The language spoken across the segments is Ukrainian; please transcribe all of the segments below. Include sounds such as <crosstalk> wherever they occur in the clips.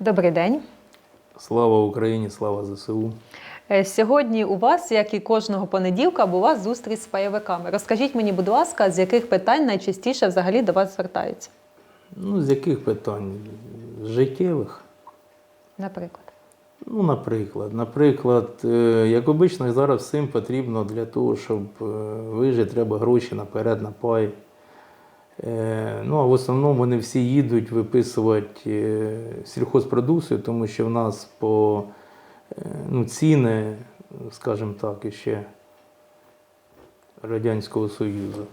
Добрий день. Слава Україні, слава ЗСУ. Е, Сьогодні у вас, як і кожного понеділка, була зустріч з пайовиками. Розкажіть мені, будь ласка, з яких питань найчастіше взагалі до вас звертаються? Ну, з яких питань? Життєвих. Наприклад. Ну, наприклад, наприклад, е, як обично, зараз всім потрібно для того, щоб е, вижити, треба гроші наперед на пай. Е, Ну, а в основному вони всі їдуть виписувати е, сільхозпродукцію, тому що в нас по е, ну, ціни, скажімо так, іще Радянського Союзу.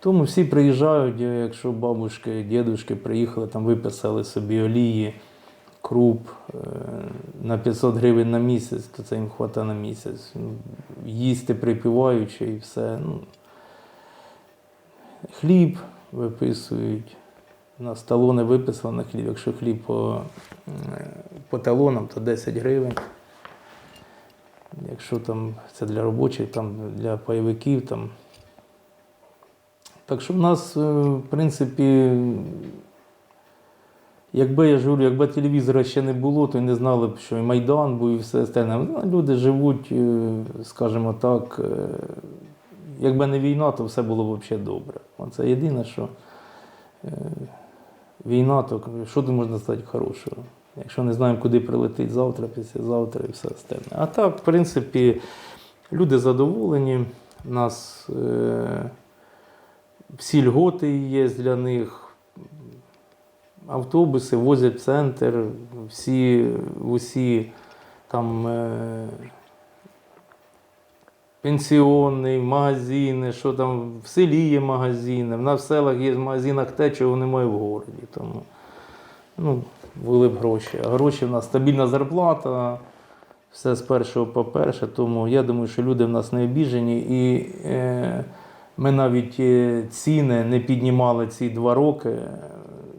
Тому всі приїжджають, якщо бабушки, дідушки приїхали, там виписали собі олії, круп на 500 гривень на місяць, то це їм хватає на місяць. Їсти припіваючи і все. Ну, хліб виписують. У нас талони виписали на хліб. Якщо хліб по, по талонам, то 10 гривень. Якщо там це для робочих, там для пайовиків, там так що в нас, е, в принципі, якби я ж говорю, якби телевізора ще не було, то й не знали б, що і Майдан був, і все остальне. Ну, Люди живуть, е, скажімо так, е, якби не війна, то все було б взагалі добре. Це єдине, що е, війна, то що тут можна сказати хорошого? Якщо не знаємо, куди прилетить завтра, післязавтра і все остальне. А так, в принципі, люди задоволені. У нас е, всі льготи є для них. Автобуси возять в центр, всі, усі там е, пенсіонні, магазини, що там в селі є магазини, в нас в селах є в магазинах те, чого немає в городі. Тому ну, були б гроші. А гроші в нас стабільна зарплата, все з першого по перше. Тому я думаю, що люди в нас не обіжені. І е, ми навіть е, ціни не піднімали ці два роки.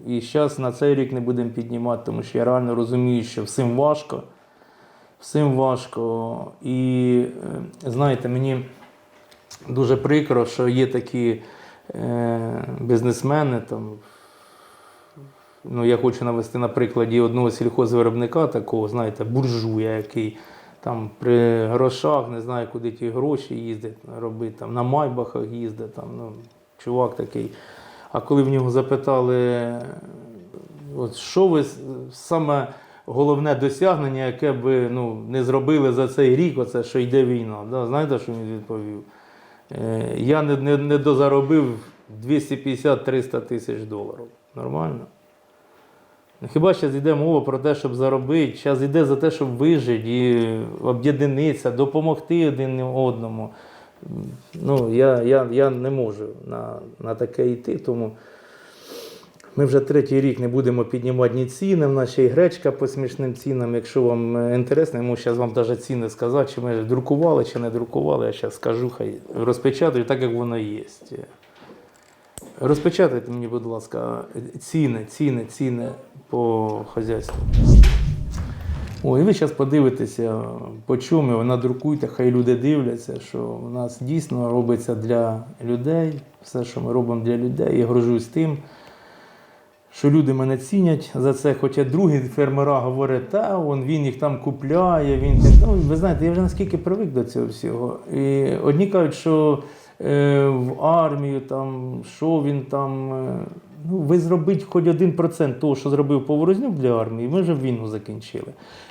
І зараз на цей рік не будемо піднімати, тому що я реально розумію, що всім важко. Всім важко. І е, знаєте, мені дуже прикро, що є такі е, бізнесмени. Там, ну, я хочу навести на прикладі одного сільхозвиробника, такого, знаєте, буржуя, який там при грошах, не знаю, куди ті гроші їздить, робить, там, на майбахах їздить, там, ну, чувак такий. А коли в нього запитали, от що ви саме головне досягнення, яке ви ну, не зробили за цей рік, оце, що йде війна. Да? Знаєте, що він відповів? Е, я не, не, не дозаробив 250-300 тисяч доларів. Нормально? Ну, Хіба зараз йде мова про те, щоб заробити? Зараз йде за те, щоб вижити і об'єднатися, допомогти один одному. Ну, я, я, я не можу на, на таке йти, тому ми вже третій рік не будемо піднімати ні ціни. В нас ще й гречка по смішним цінам. Якщо вам е, інтересно, я можу зараз вам навіть ціни сказати, чи ми друкували, чи не друкували. Я зараз скажу, хай розпечатаю так, як воно є. Розпечатайте мені, будь ласка, ціни, ціни, ціни по хазяйству. О, і ви зараз подивитеся, по чому ви надрукуйте, хай люди дивляться, що у нас дійсно робиться для людей, все, що ми робимо для людей. Я горжусь тим, що люди мене цінять за це. Хоча другі фермера говорять, та он, він їх там купляє, він ну, ви знаєте, я вже наскільки привик до цього всього. І одні кажуть, що е, в армію там, що він там. е, Ну, ви зробіть хоч один процент того, що зробив Поворознюк для армії, ми вже війну закінчили.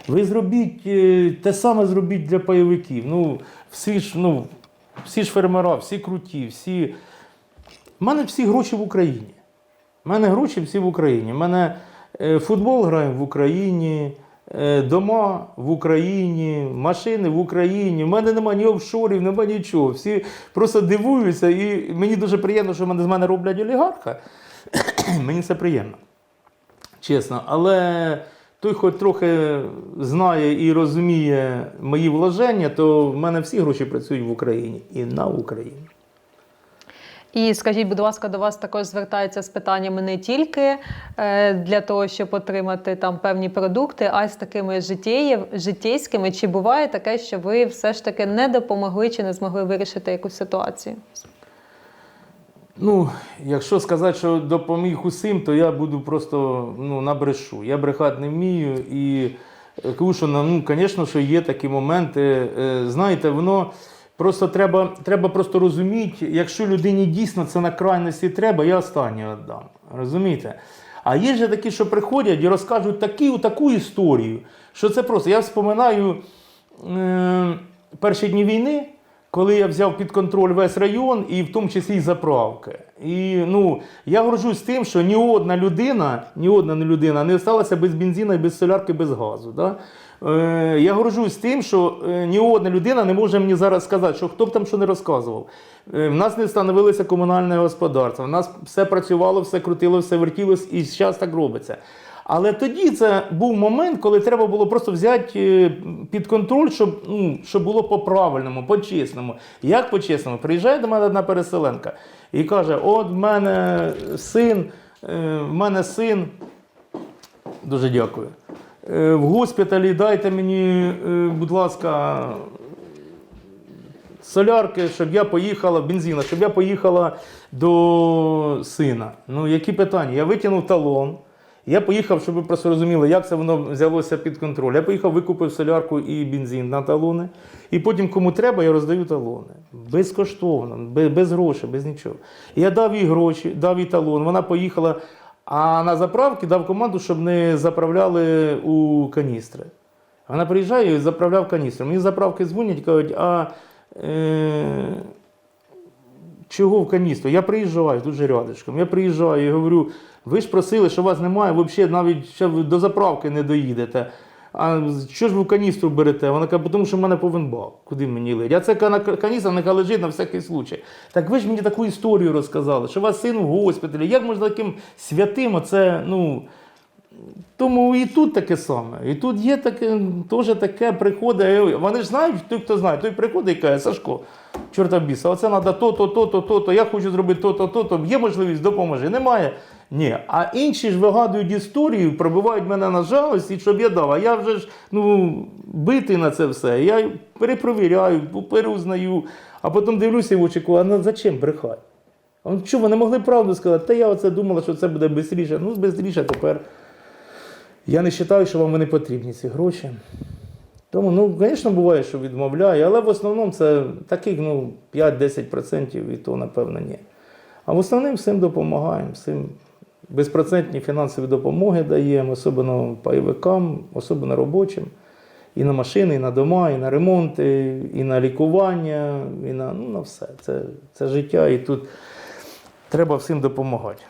Ви зробіть е, те саме зробіть для пайовиків. Ну, всі ж, ну, всі ж фермера, всі круті, всі. У мене всі гроші в Україні. У мене гроші всі в Україні. У мене е, футбол граємо в Україні, е, дома в Україні, машини в Україні. У мене немає ні офшорів, немає нічого. Всі просто дивуються. І мені дуже приємно, що мене з мене роблять олігарха. <coughs> мені це приємно. Чесно. Але той, хоч трохи знає і розуміє мої вложення, то в мене всі гроші працюють в Україні і на Україні. І скажіть, будь ласка, до вас також звертаються з питаннями не тільки е, для того, щоб отримати там певні продукти, а й з такими життєє- життєйськими. Чи буває таке, що ви все ж таки не допомогли чи не змогли вирішити якусь ситуацію? Ну, якщо сказати, що допоміг усім, то я буду просто ну, набрешу. Я брехати не вмію і е, кажу, що ну, звісно, що є такі моменти. Е, Знаєте, воно просто треба, треба просто розуміти, якщо людині дійсно це на крайності треба, я останнє віддам. Розумієте? А є ж такі, що приходять і розкажуть такі, таку історію, що це просто. Я вспоминаю е, перші дні війни, коли я взяв під контроль весь район, і в тому числі і заправки. І ну, я горжусь тим, що ні одна людина, ні одна людина не залишилася без бензину, без солярки, без газу. Да? Е, я горжусь тим, що е, ні одна людина не може мені зараз сказати, що хто б там що не розказував. Е, в нас не встановилося комунальне господарство, в нас все працювало, все крутило, все вертілось, і зараз так робиться. Але тоді це був момент, коли треба було просто взяти під контроль, щоб, ну, щоб було по-правильному, по-чесному. Як по-чесному? Приїжджає до мене одна переселенка і каже: от в мене син, в мене син. Дуже дякую. Е, В госпіталі дайте мені, е, будь ласка, солярки, щоб я поїхала, бензина, щоб я поїхала до сина. Ну, які питання? Я витягнув талон. Я поїхав, щоб ви просто розуміли, як це воно взялося під контроль. Я поїхав, викупив солярку і бензин на талони. І потім, кому треба, я роздаю талони. Безкоштовно, без, без грошей, без нічого. Я дав їй гроші, дав їй талон. Вона поїхала, а на заправки дав команду, щоб не заправляли у каністри. Вона приїжджає і заправляв каністру. Мені заправки дзвонять і кажуть, а е, чого в каністру? Я приїжджаю дуже рядочком. Я приїжджаю і говорю, ви ж просили, що вас немає, взагалі навіть ще до заправки не доїдете. А що ж ви каністру берете? Вона каже, тому що в мене повен бак. Куди мені лить? А це каністра нехай лежить на всякий случай. Так ви ж мені таку історію розказали, що у вас син в госпіталі. Як можна таким святим оце, ну. Тому і тут таке саме. І тут є таке, теж таке приходить. Вони ж знають, той, хто знає, той приходить і каже, Сашко, чорта біса, оце треба то, то, то, то, то, то, я хочу зробити то, то, то, то. Є можливість, допоможи. Немає. Ні. А інші ж вигадують історію, пробивають мене на жалость, і щоб я дав. А я вже ж ну, битий на це все. Я перепровіряю, переузнаю, а потім дивлюся в очі, а ну зачем брехати? А ну, вони могли правду сказати? Та я оце думала, що це буде швидше. Ну, швидше тепер. Я не вважаю, що вам вони потрібні, ці гроші. Тому, ну, звісно, буває, що відмовляю, але в основному це таких ну, 5-10% і то, напевно, ні. А в основному всім допомагаємо, всім безпроцентні фінансові допомоги даємо, особливо пайовикам, особливо робочим. І на машини, і на дома, і на ремонти, і на лікування, і на, ну, на все. Це, це життя, і тут треба всім допомагати.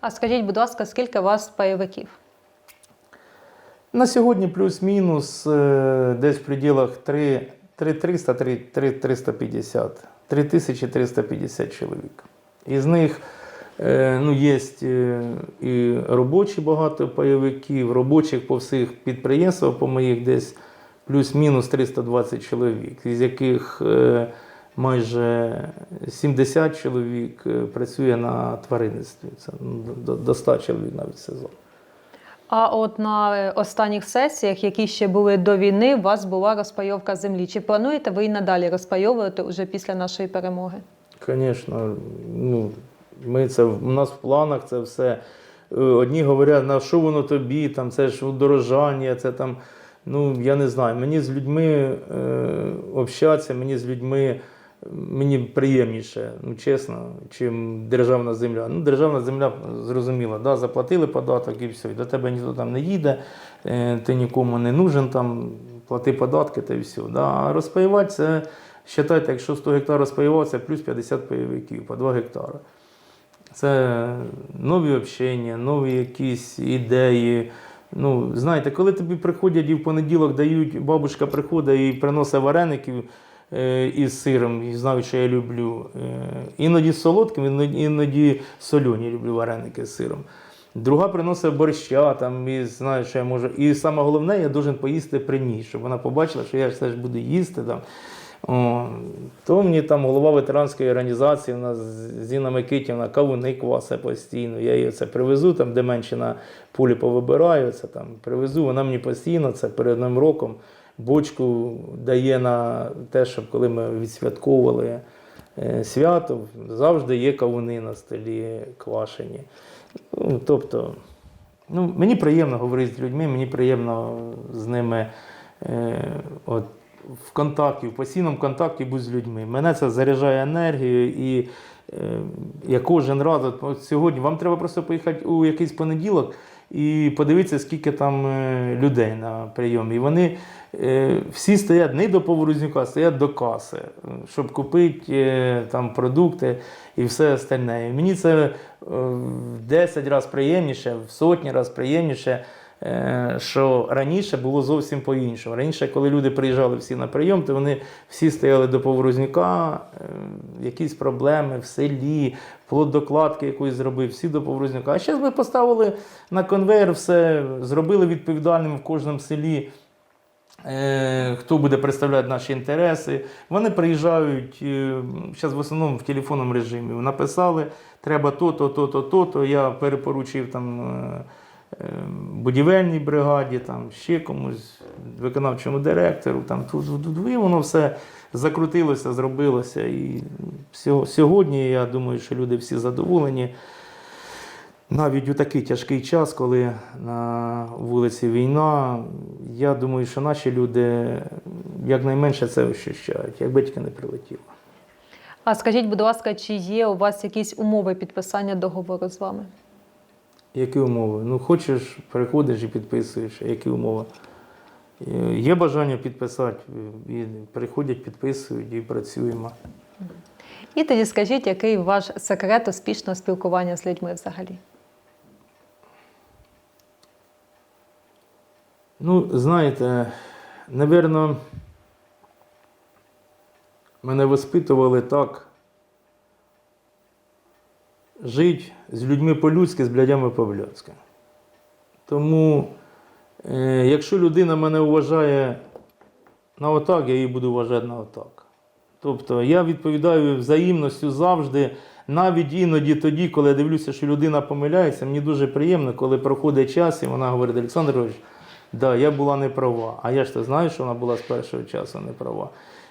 А скажіть, будь ласка, скільки у вас пайовиків? На сьогодні плюс-мінус е, десь в пределах 3 300 3 350 3350 чоловік. Із них е, ну, є і робочі багато пайовиків, робочих по всіх підприємствах, по моїх десь плюс-мінус 320 чоловік, із яких е, майже 70 чоловік е, працює на тваринництві. Це до 100 чоловік навіть сезон. А от на е, останніх сесіях, які ще були до війни, у вас була розпайовка землі. Чи плануєте ви і надалі розпайовувати уже після нашої перемоги? Звісно, ну, ми це, у нас в планах це все. Е, Одні говорять, на що воно тобі, там, це ж удорожання, це там. Ну, я не знаю. Мені з людьми е, общатися, мені з людьми мені приємніше, ну чесно, чим державна земля. Ну, державна земля зрозуміла, да, заплатили податок і все. До тебе ніхто там не їде, е, ти нікому не нужен, там, плати податки та і все. Да. А розпаювати це, вважайте, якщо 100 гектар розпаювати, плюс 50 пайовиків по 2 гектари. Це нові общення, нові якісь ідеї. Ну, знаєте, коли тобі приходять і в понеділок дають, бабушка приходить і приносить вареників із сиром, і знають, що я люблю. Е, іноді солодким, іноді, солені люблю вареники з сиром. Друга приносить борща, там, і знаю, що я можу. І саме головне, я должен поїсти при ній, щоб вона побачила, що я все ж буду їсти. Там. О, то мені там голова ветеранської організації, у нас Зіна Микитівна, кавуни квасе постійно. Я її це привезу, там, де менше на полі повибираю, це там привезу. Вона мені постійно це перед новим роком бочку дає на те, щоб коли ми відсвятковували е, свято завжди є кавуни на столі квашені. Ну, тобто, ну, мені приємно говорити з людьми, мені приємно з ними е, от, в контакті, в постійному контакті бути з людьми. Мене це заряджає енергією і е, я кожен раз, от, сьогодні, вам треба просто поїхати у якийсь понеділок і подивитися, скільки там е, людей на прийомі. І вони е, всі стоять не до поворознюка, стоять до каси, щоб купити е, там продукти і все остальне. І мені це в 10 разів приємніше, в сотні разів приємніше. Е, Що раніше було зовсім по-іншому. Раніше, коли люди приїжджали всі на прийом, то вони всі стояли до поворознюка, е, якісь проблеми в селі, вплоть до кладки якоїсь зробив, всі до поворознюка. А зараз ми поставили на конвейер все, зробили відповідальним в кожному селі. е, Хто буде представляти наші інтереси. Вони приїжджають зараз в основному в телефонному режимі. Написали, треба то-то, то-то, то-то. Я перепоручив там будівельній бригаді, там ще комусь, виконавчому директору. Там, тут, і воно все закрутилося, зробилося. І сьогодні я думаю, що люди всі задоволені. Навіть у такий тяжкий час, коли на вулиці війна, я думаю, що наші люди якнайменше це ощущають, якби тільки не прилетіло. А скажіть, будь ласка, чи є у вас якісь умови підписання договору з вами? Які умови? Ну, хочеш, приходиш і підписуєш. Які умови? Е, Є бажання підписати, е, і приходять, підписують і працюємо. І тоді скажіть, який ваш секрет успішного спілкування з людьми взагалі? Ну, знаєте, напевно, мене воспитували так. Жити з людьми по-людськи, з блядями по-блядськи. Тому, е, якщо людина мене вважає на отак, я її буду вважати на отак. Тобто я відповідаю взаємністю завжди, навіть іноді тоді, коли я дивлюся, що людина помиляється, мені дуже приємно, коли проходить час і вона говорить, Олександр да, я була не права. А я ж то знаю, що вона була з першого часу не права.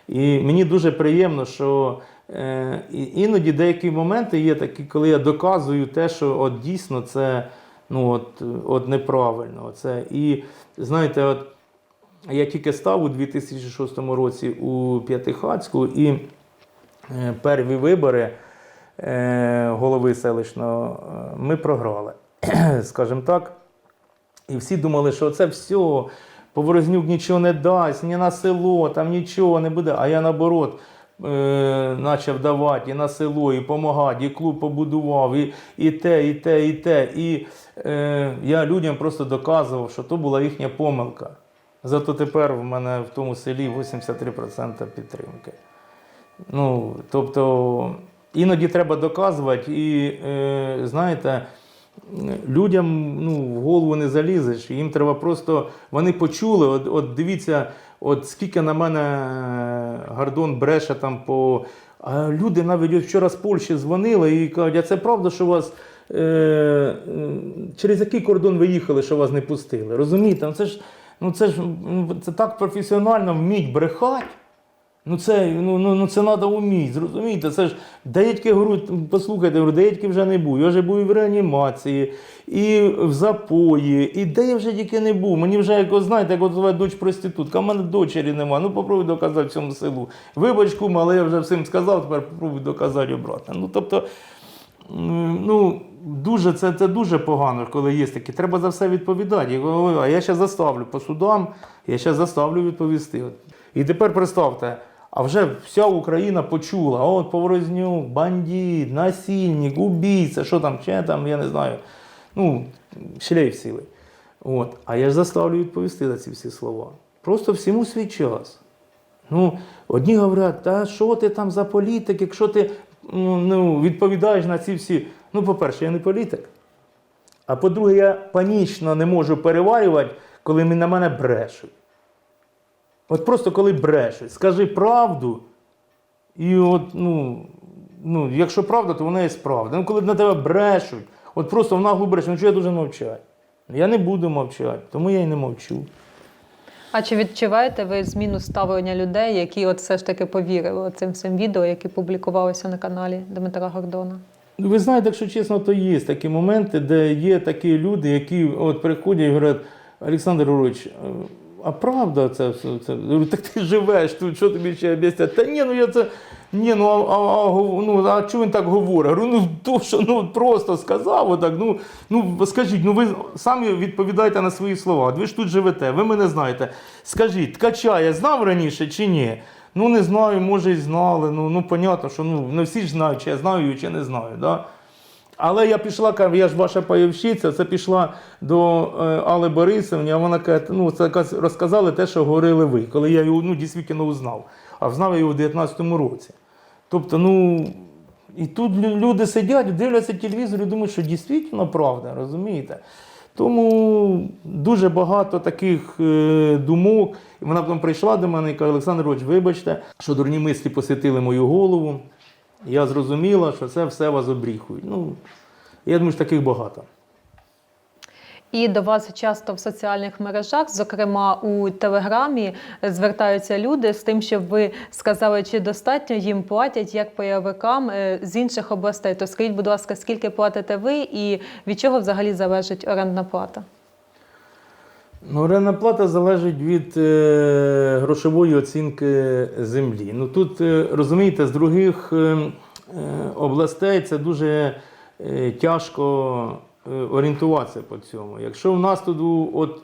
І мені дуже приємно, що іноді деякі моменти є такі, коли я доказую те, що от дійсно це ну, от, от неправильно. Це. І знаєте, от я тільки став у 2006 році у П'ятихацьку і е, перві вибори е, голови селищного е, ми програли, <clears throat> скажімо так. І всі думали, що це все, Поворознюк нічого не дасть, ні на село, там нічого не буде. А я наоборот е, почав давати і на село, і допомагати, і клуб побудував, і, і те, і те, і те. І е, я людям просто доказував, що то була їхня помилка. Зато тепер в мене в тому селі 83% підтримки. Ну, тобто, іноді треба доказувати, і е, знаєте, людям ну, в голову не залізеш. Їм треба просто. Вони почули, от, от дивіться, от скільки на мене е, Гордон бреше там по. А люди навіть вчора з Польщі дзвонили і кажуть, а це правда, що вас. Е, е, через який кордон ви їхали, що вас не пустили? Розумієте? Ну це ж, ну це ж ну, це так професіонально вміть брехати. Ну це, ну, ну, ну це треба вміти, зрозумієте? Це ж деякі говорять, послухайте, говорю, деякі вже не був. Я вже був і в реанімації, і в запої, і де я вже тільки не був. Мені вже, як знаєте, як от звати дочь проститутка, в мене дочері нема. Ну попробуй доказати всьому селу. Вибач, кума, але я вже всім сказав, тепер попробуй доказати обратно. Ну тобто, ну, дуже, це, це дуже погано, коли є такі. Треба за все відповідати. Говорю, А я ще заставлю по судам, я ще заставлю відповісти. І тепер представте, а вже вся Україна почула, от Поворознюк, бандит, насильник, убійця, що там, ще там, я не знаю. Ну, шлейф сіли. От. А я ж заставлю відповісти на ці всі слова. Просто всьому свій час. Ну, одні говорять, та що ти там за політик, якщо ти ну, ну, відповідаєш на ці всі. Ну, по-перше, я не політик. А по-друге, я панічно не можу переварювати, коли на мене брешуть. От просто коли брешуть, скажи правду, і от, ну, ну, якщо правда, то вона є правда. Ну, коли на тебе брешуть, от просто в наглу брешуть, ну чого я дуже мовчати? Я не буду мовчати, тому я і не мовчу. А чи відчуваєте ви зміну ставлення людей, які от все ж таки повірили цим всім відео, які публікувалися на каналі Дмитра Гордона? Ну, Ви знаєте, якщо чесно, то є такі моменти, де є такі люди, які от приходять і говорять, Олександр Григорович, а правда це все? Це? Так ти живеш тут, що тобі ще об'ясняти? Та ні, ну я це. Ні, ну а, а, а, ну, а чого він так говорить? Говорю, ну то, що ну, просто сказав отак. Ну, ну скажіть, ну ви самі відповідаєте на свої слова. Ви ж тут живете, ви мене знаєте. Скажіть, ткача я знав раніше чи ні? Ну не знаю, може й знали. Ну, ну понятно, що ну, не всі ж знають, чи я знаю чи не знаю. Да? Але я пішла, кажу, я ж ваша пайовщиця, це пішла до е, Алли Борисовні, а вона каже, ну це розказали те, що говорили ви, коли я його ну, дійсно узнав. А взнав я його в 19-му році. Тобто, ну, і тут люди сидять, дивляться телевізор і думають, що дійсно правда, розумієте? Тому дуже багато таких е, думок. Вона потім прийшла до мене і каже, Олександр Рович, вибачте, що дурні мислі посетили мою голову. Я зрозуміла, що це все вас обріхують. Ну, я думаю, що таких багато. І до вас часто в соціальних мережах, зокрема у Телеграмі, звертаються люди з тим, щоб ви сказали, чи достатньо їм платять як пайовикам е, з інших областей. То скажіть, будь ласка, скільки платите ви і від чого взагалі залежить орендна плата? Ну, орендна плата залежить від е, грошової оцінки землі. Ну тут, е, розумієте, з других е, областей це дуже тяжко орієнтуватися по цьому. Якщо в нас тут от,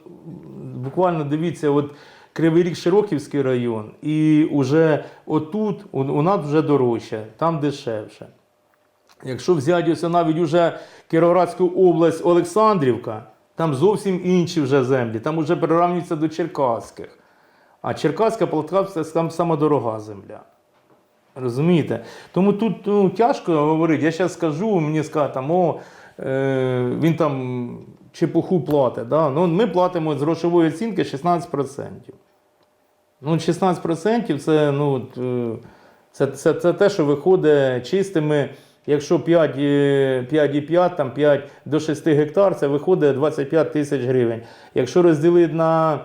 буквально дивіться, от Кривий Ріг Широківський район, і вже отут у нас вже дорожче, там дешевше. Якщо взяти ось навіть уже Кіровоградську область Олександрівка, там зовсім інші вже землі, там вже приравнюються до Черкаських. А Черкаська Полтавська там сама дорога земля. Розумієте? Тому тут ну, тяжко говорити. Я зараз скажу, мені скажуть, там, о, е, він там чепуху платить. Да? Ну, ми платимо з грошової оцінки 16%. Ну, 16% це, ну, от, е, це, це, це те, що виходить чистими. Якщо 5, е, 5,5, там 5 до 6 гектар, це виходить 25 тисяч гривень. Якщо розділити на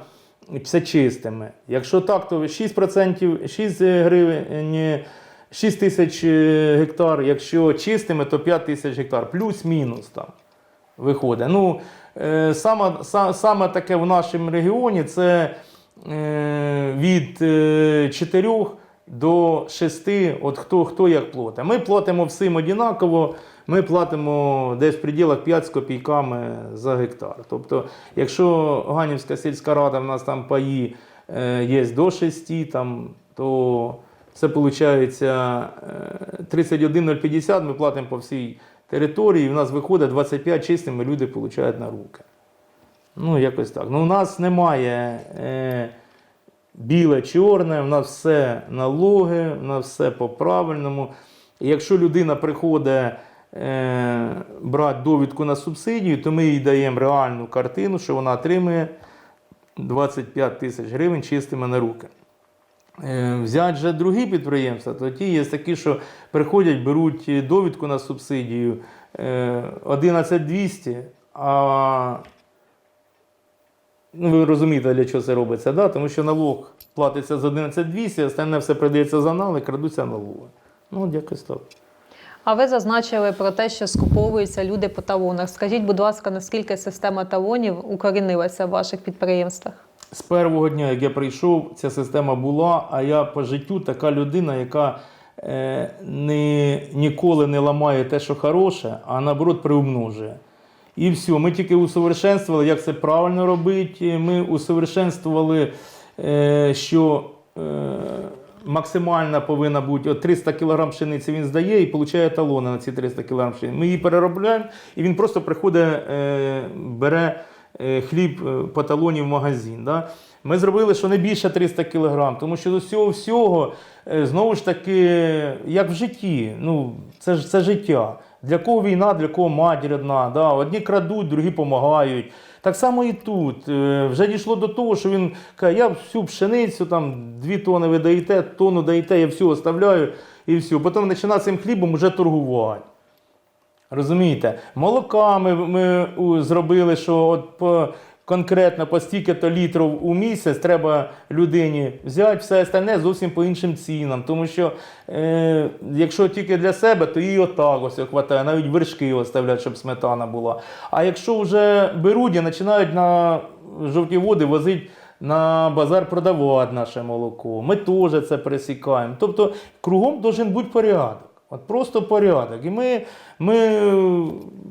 це чистими. Якщо так, то 6%, 6 гривень, 6 тисяч е, гектар. Якщо чистими, то 5 тисяч гектар. Плюс-мінус там виходить. Ну, е, саме, са- саме таке в нашому регіоні це е, від е, 4 до 6, от хто, хто як платить. Ми платимо всім однаково, ми платимо десь в пределах 5 з копійками за гектар. Тобто, якщо Ганівська сільська рада в нас там паї е, є до 6, там, то це виходить 31,050 ми платимо по всій території, і в нас виходить 25 чистими люди отримують на руки. Ну, якось так. Ну, у нас немає е, біле, чорне, в нас все налоги, в нас все по-правильному. Якщо людина приходить е, брати довідку на субсидію, то ми їй даємо реальну картину, що вона отримує 25 тисяч гривень чистими на руки. Е, Взяти вже другі підприємства, то ті є такі, що приходять, беруть е, довідку на субсидію е, 11200, а ну, ви розумієте, для чого це робиться, да? тому що налог платиться за 11200, остальне все придається за налог, крадуться налоги. Ну, якось так. А ви зазначили про те, що скуповуються люди по талонах. Скажіть, будь ласка, наскільки система талонів укорінилася в ваших підприємствах? З першого дня, як я прийшов, ця система була, а я по життю така людина, яка е, не, ніколи не ламає те, що хороше, а наоборот приумножує. І все, ми тільки усовершенствували, як це правильно робити. Ми усовершенствували, е, що е, максимальна повинна бути от 300 кг пшениці він здає і отримує талони на ці 300 кг пшениці. Ми її переробляємо, і він просто приходить, е, бере хліб по талоні в магазин. Ми зробили, що не більше 300 кг, тому що до цього всього, знову ж таки, як в житті, ну, це це життя. Для кого війна, для кого матір одна. Да? Одні крадуть, другі допомагають. Так само і тут. Е, Вже дійшло до того, що він каже, я всю пшеницю, там, дві тони ви даєте, тонну даєте, я всю оставляю і все. Потім починає цим хлібом вже торгувати. Розумієте? Молока ми, ми зробили, що от по, конкретно по стільки-то літрів у місяць треба людині взяти, все остальне зовсім по іншим цінам. Тому що е, якщо тільки для себе, то їй отак ось хватає, навіть вершки оставлять, щоб сметана була. А якщо вже беруть і починають на жовті води возити на базар продавати наше молоко. Ми теж це пересікаємо. Тобто кругом должен бути порядок. От просто порядок. І ми, ми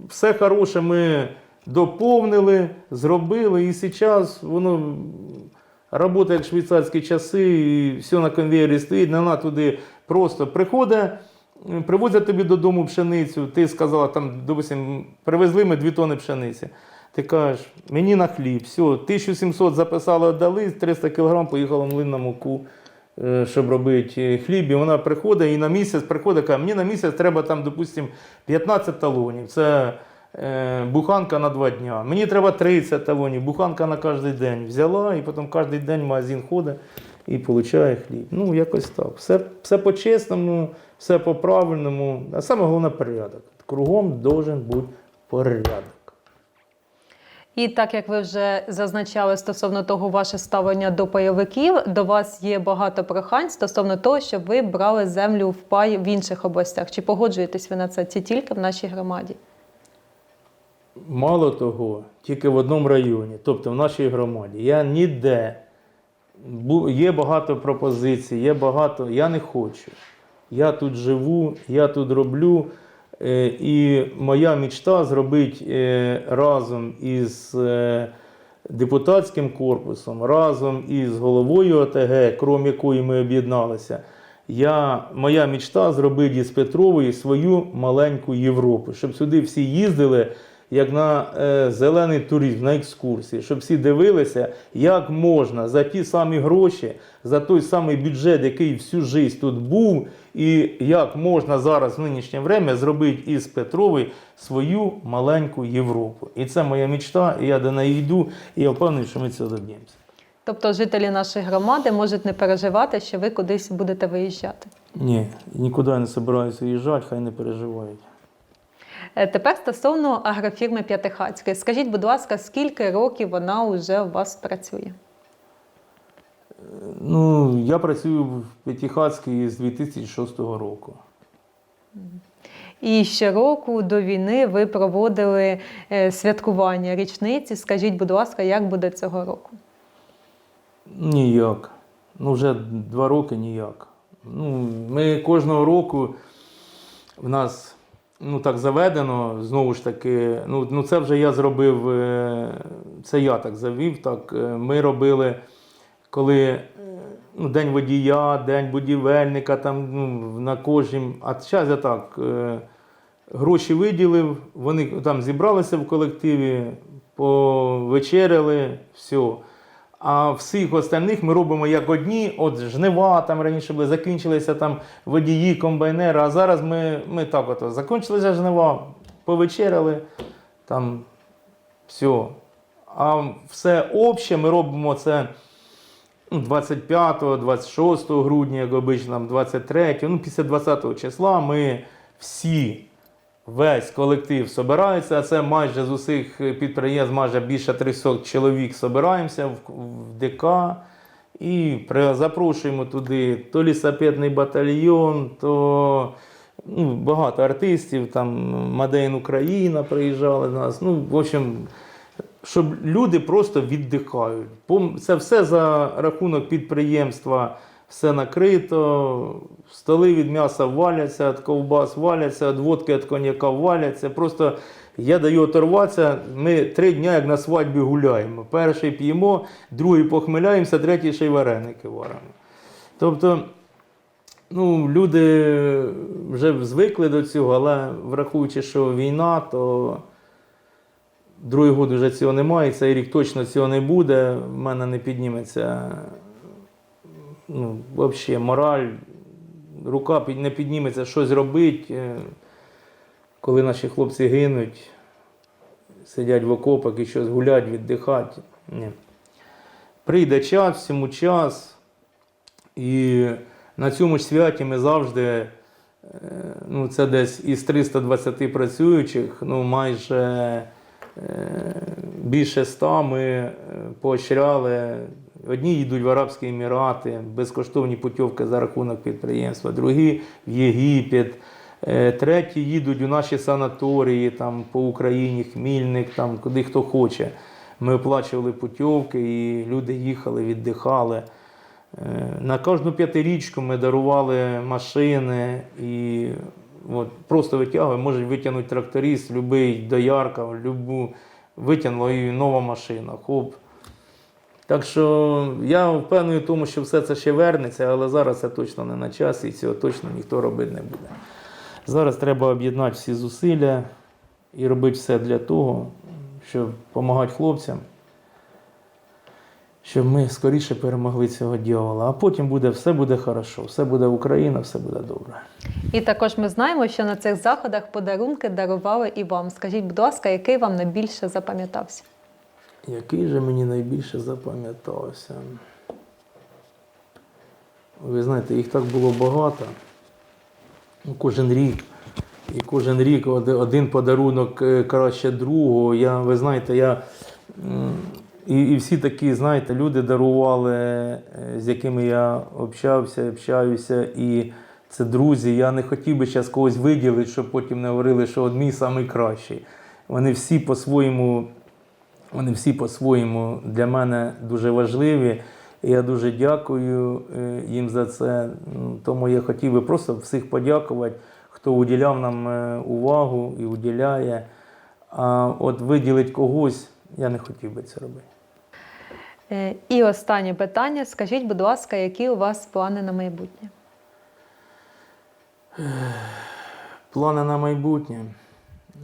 все хороше ми доповнили, зробили, і зараз воно робота як швейцарські часи, і все на конвейері стоїть, вона туди просто приходить. Привозять тобі додому пшеницю, ти сказала, там, допустим, привезли ми 2 тони пшениці. Ти кажеш, мені на хліб, все, 1700 записали, віддали, 300 кг поїхала млин на муку, е, щоб робити хліб. І вона приходить і на місяць приходить, каже, мені на місяць треба там, допустим, 15 талонів. Це е, буханка на два дня. Мені треба 30 талонів, буханка на кожен день. Взяла і потім кожен день магазин ходить і отримує хліб. Ну, якось так. Все, все по-чесному, все по-правильному. А саме головне порядок. Кругом должен бути порядок. І так як ви вже зазначали стосовно того, ваше ставлення до пайовиків, до вас є багато прохань стосовно того, щоб ви брали землю в пай в інших областях. Чи погоджуєтесь ви на це? Це тільки в нашій громаді? Мало того, тільки в одному районі, тобто в нашій громаді. Я ніде. Є багато пропозицій, є багато. Я не хочу. Я тут живу, я тут роблю. Е, І моя мечта зробити е, разом із е, депутатським корпусом, разом із головою ОТГ, крім якої ми об'єдналися. Я, моя мечта зробити із Петрової свою маленьку Європу, щоб сюди всі їздили як на е, зелений туризм, на екскурсії, щоб всі дивилися, як можна за ті самі гроші, за той самий бюджет, який всю життя тут був, і як можна зараз в нинішнє время зробити із Петрової свою маленьку Європу. І це моя мечта, і я до неї йду, і я впевнений, що ми цього доб'ємося. Тобто жителі нашої громади можуть не переживати, що ви кудись будете виїжджати. Ні, нікуди я не збираюся їжджати, хай не переживають. Е, Тепер стосовно агрофірми П'ятихацької. Скажіть, будь ласка, скільки років вона вже у вас працює? Ну, я працюю в П'ятихатській з 2006 року. І щороку до війни ви проводили е, святкування річниці. Скажіть, будь ласка, як буде цього року? Ніяк. Ну, вже два роки ніяк. Ну, ми кожного року в нас ну, так заведено, знову ж таки, ну, ну це вже я зробив, е, це я так завів. Так, е, ми робили, коли е, ну, День водія, День будівельника, там ну, на кожнім. А зараз я так. Гроші виділив, вони там зібралися в колективі, повечеряли, все. А всіх остальних ми робимо як одні, от жнива там раніше були, закінчилися там водії, комбайнери, а зараз ми, ми так от закінчилися жнива, повечеряли, там все. А все обще ми робимо це ну, 25, 26 грудня, як обично, 23, ну після 20 числа ми всі весь колектив собирається, а це майже з усіх підприємств, майже більше 300 чоловік собираємося в, в ДК і при, запрошуємо туди то лісопедний батальйон, то ну, багато артистів, там Мадейн Україна приїжджали до нас. Ну, в общем, щоб люди просто віддихають. Це все за рахунок підприємства, все накрито, столи від м'яса валяться, від ковбас валяться, від водки від коньяка валяться. Просто я даю оторватися. Ми три дні як на свадьбі гуляємо. Перший п'ємо, другий похмеляємося, третій ще й вареники варимо. Тобто, ну, люди вже звикли до цього, але враховуючи, що війна, то другий год вже цього немає, цей рік точно цього не буде. В мене не підніметься ну, взагалі мораль, рука не підніметься щось робити, е, коли наші хлопці гинуть, сидять в окопах і щось гулять, віддихати. Ні. Прийде час, всьому час. І на цьому ж святі ми завжди, е, ну це десь із 320 працюючих, ну майже більше ста ми е, поощряли. Одні їдуть в Арабські Емірати, безкоштовні путівки за рахунок підприємства, другі в Єгипет, е, треті їдуть у наші санаторії там, по Україні, Хмільник, там, куди хто хоче. Ми оплачували путівки і люди їхали, віддихали. Е, На кожну п'ятирічку ми дарували машини і от, просто витягуємо, може витягнути тракторист, любий доярка, любу, витягнула і нова машина. Хоп. Так що я впевнений в тому, що все це ще вернеться, але зараз це точно не на часі і цього точно ніхто робити не буде. Зараз треба об'єднати всі зусилля і робити все для того, щоб допомагати хлопцям, щоб ми скоріше перемогли цього дьявола. А потім буде все буде хорошо, все буде Україна, все буде добре. І також ми знаємо, що на цих заходах подарунки дарували і вам. Скажіть, будь ласка, який вам найбільше запам'ятався? Який же мені найбільше запам'ятався? Ви знаєте, їх так було багато. Ну, Кожен рік. І кожен рік один подарунок е, краще другого. Я, ви знаєте, я. І, і всі такі, знаєте, люди дарували, е, з якими я общався, общаюся, і це друзі. Я не хотів би зараз когось виділити, щоб потім не говорили, що от мій найкращий. Вони всі по-своєму вони всі по-своєму для мене дуже важливі. Я дуже дякую е, їм за це. Тому я хотів би просто всіх подякувати, хто уділяв нам е, увагу і уділяє. А от виділити когось я не хотів би це робити. Е, І останнє питання. Скажіть, будь ласка, які у вас плани на майбутнє? Плани на майбутнє.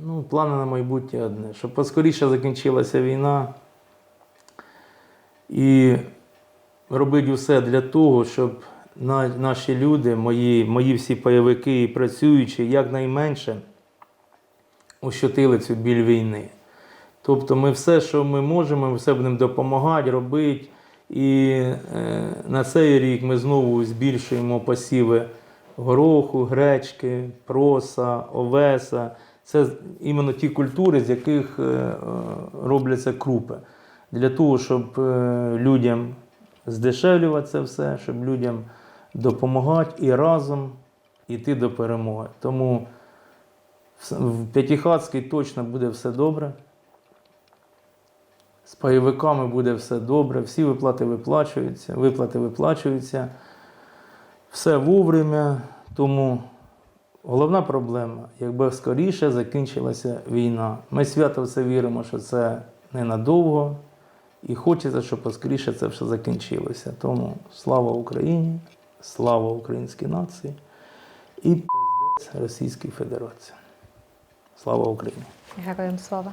Ну, плани на майбутнє одне, щоб поскоріше закінчилася війна і робити все для того, щоб наші люди, мої, мої всі пайовики і працюючі, якнайменше ощутили цю біль війни. Тобто ми все, що ми можемо, ми все будемо допомагати, робити. І е, на цей рік ми знову збільшуємо посіви гороху, гречки, проса, овеса. Це іменно ті культури, з яких е, е, робляться крупи. Для того, щоб е, людям здешевлювати це все, щоб людям допомагати і разом йти до перемоги. Тому в- П'ятихатській точно буде все добре. З пайовиками буде все добре, всі виплати виплачуються, виплати виплачуються, все вовремя. Тому головна проблема, якби скоріше закінчилася війна. Ми свято все віримо, що це ненадовго, і хочеться, щоб поскоріше це все закінчилося. Тому слава Україні, слава українській нації і пиздець Російській Федерації. Слава Україні! Героям слава!